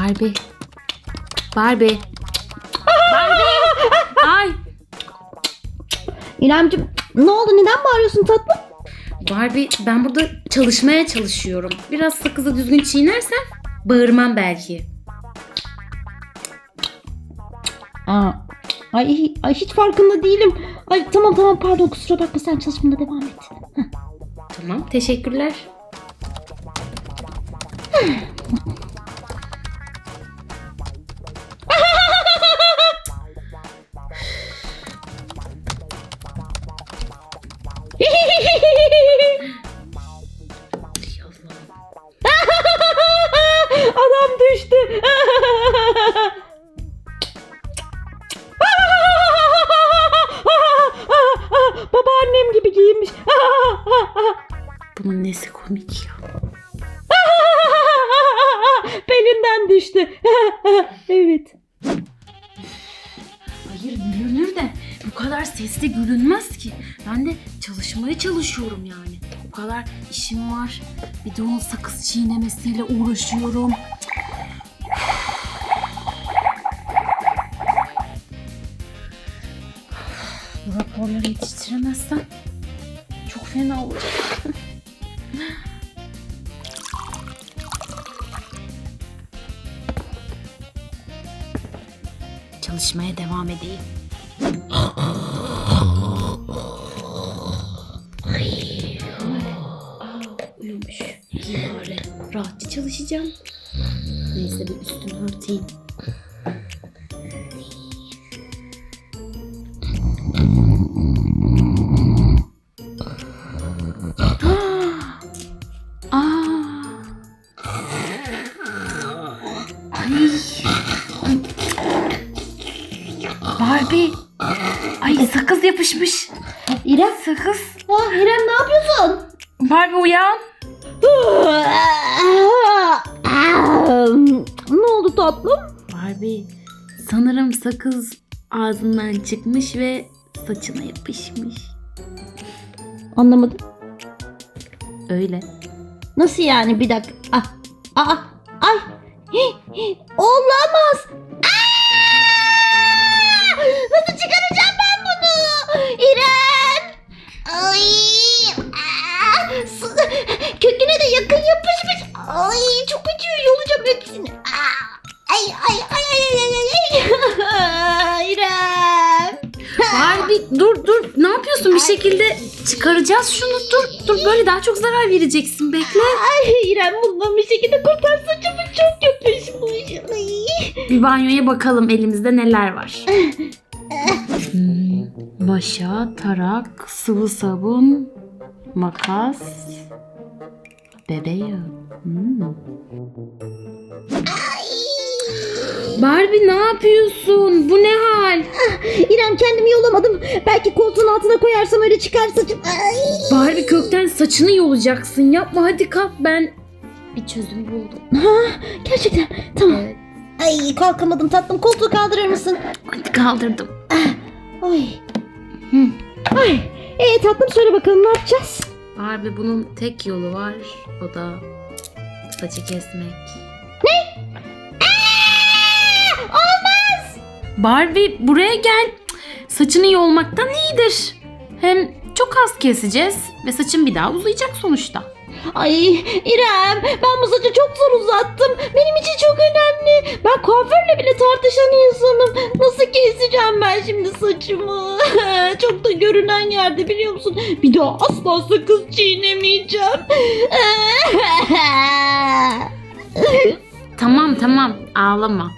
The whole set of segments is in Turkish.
Barbie. Barbie. Barbie. Ay. İremciğim ne oldu neden bağırıyorsun tatlım? Barbie ben burada çalışmaya çalışıyorum. Biraz sakızı düzgün çiğnersen bağırmam belki. Aa, ay, ay hiç farkında değilim. Ay tamam tamam pardon kusura bakma sen çalışmana devam et. Tamam teşekkürler. düştü. Babaannem gibi giyinmiş. Bunun nesi komik ya. Belinden düştü. evet. Hayır gülünür de bu kadar sesli gülünmez ki. Ben de çalışmaya çalışıyorum yani. O kadar işim var. Bir de onun sakız çiğnemesiyle uğraşıyorum. Bu raporları yetiştiremezsem çok fena olacak. Çalışmaya devam edeyim. Uyumuş. Rahatça çalışacağım. Neyse bir üstünü örteyim. Barbie. Ay sakız yapışmış. İrem. Sakız. Ah, İrem ne yapıyorsun? Barbie uyan. ne oldu tatlım? Barbie sanırım sakız ağzından çıkmış ve saçına yapışmış. Anlamadım. Öyle. Nasıl yani bir dakika. Ah, aa, ay. Hih, hih, çıkaracağız şunu dur dur böyle daha çok zarar vereceksin bekle. Ay İrem bundan bir şekilde kurtar saçımı çok yapışmış. Bir banyoya bakalım elimizde neler var. Hmm, Başa, tarak, sıvı sabun, makas, bebe yağı. Hmm. Barbie ne yapıyorsun? Bu ne hal? İrem kendimi yolamadım. Belki koltuğun altına koyarsam öyle çıkar saçım. Ay. Barbie kökten saçını yolacaksın. Yapma hadi kalk ben bir çözüm buldum. Gerçekten. Tamam. Evet. Ay kalkamadım tatlım. Koltuğu kaldırır mısın? Hadi kaldırdım. Ay. Hı. Ay. E tatlım söyle bakalım ne yapacağız? Barbie bunun tek yolu var. O da saçı kesmek. Barbie buraya gel. Saçını yolmaktan iyidir. Hem çok az keseceğiz ve saçın bir daha uzayacak sonuçta. Ay İrem ben bu saçı çok zor uzattım. Benim için çok önemli. Ben kuaförle bile tartışan insanım. Nasıl keseceğim ben şimdi saçımı? çok da görünen yerde biliyor musun? Bir daha asla sakız çiğnemeyeceğim. Tamam tamam ağlama.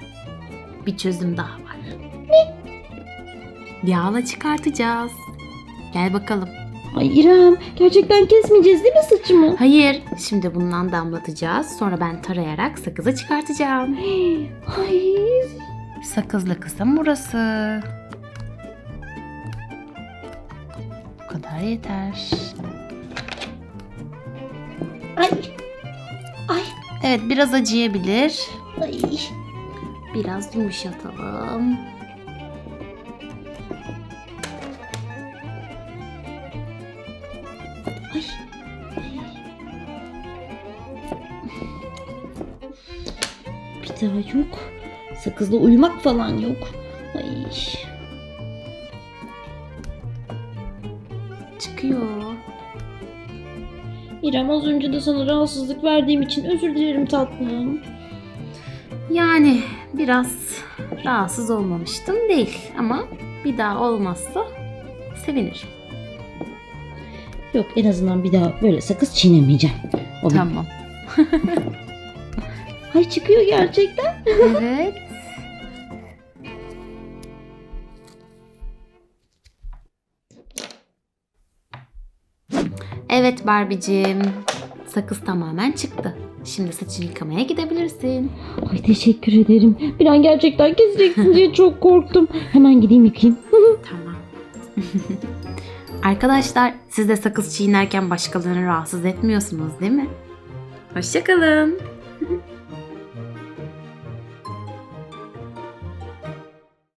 Bir çözüm daha? Yağla çıkartacağız. Gel bakalım. Ay İrem gerçekten kesmeyeceğiz değil mi saçımı? Hayır, şimdi bundan damlatacağız. Sonra ben tarayarak sakızı çıkartacağım. Ay Sakızlı kısım burası. Bu kadar yeter. ay ay Evet, biraz acıyabilir. ay. Biraz yumuşatalım. Ay. Bir daha yok. Sakızla uyumak falan yok. Ay. Çıkıyor. İrem az önce de sana rahatsızlık verdiğim için özür dilerim tatlım. Yani biraz rahatsız olmamıştım değil ama bir daha olmazsa sevinirim. Yok en azından bir daha böyle sakız çiğnemeyeceğim. O bir- Tamam. Ay çıkıyor gerçekten. Evet. Evet Barbie'cim. Sakız tamamen çıktı. Şimdi saçını yıkamaya gidebilirsin. Ay teşekkür ederim. Bir an gerçekten keseceksin diye çok korktum. Hemen gideyim yıkayayım. Tamam. Arkadaşlar siz de sakız çiğnerken başkalarını rahatsız etmiyorsunuz değil mi? Hoşçakalın.